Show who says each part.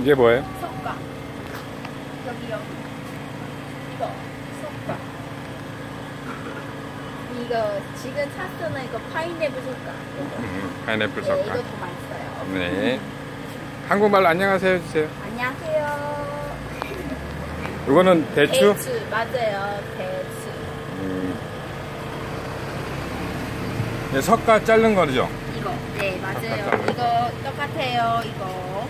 Speaker 1: 이게 뭐예요?
Speaker 2: 석가. 여기 여기. 이거 석가. 이거 지금 샀던 이거 파인애플 석가.
Speaker 1: 음, 파인애플
Speaker 2: 네,
Speaker 1: 석가.
Speaker 2: 이거 더 맛있어요.
Speaker 1: 네. 한국말로 안녕하세요 해주세요.
Speaker 2: 안녕하세요.
Speaker 1: 이거는 대추?
Speaker 2: 대추 맞아요. 대추.
Speaker 1: 음. 네, 석가 자른 거죠?
Speaker 2: 이거 네 맞아요. 이거 똑같아요. 이거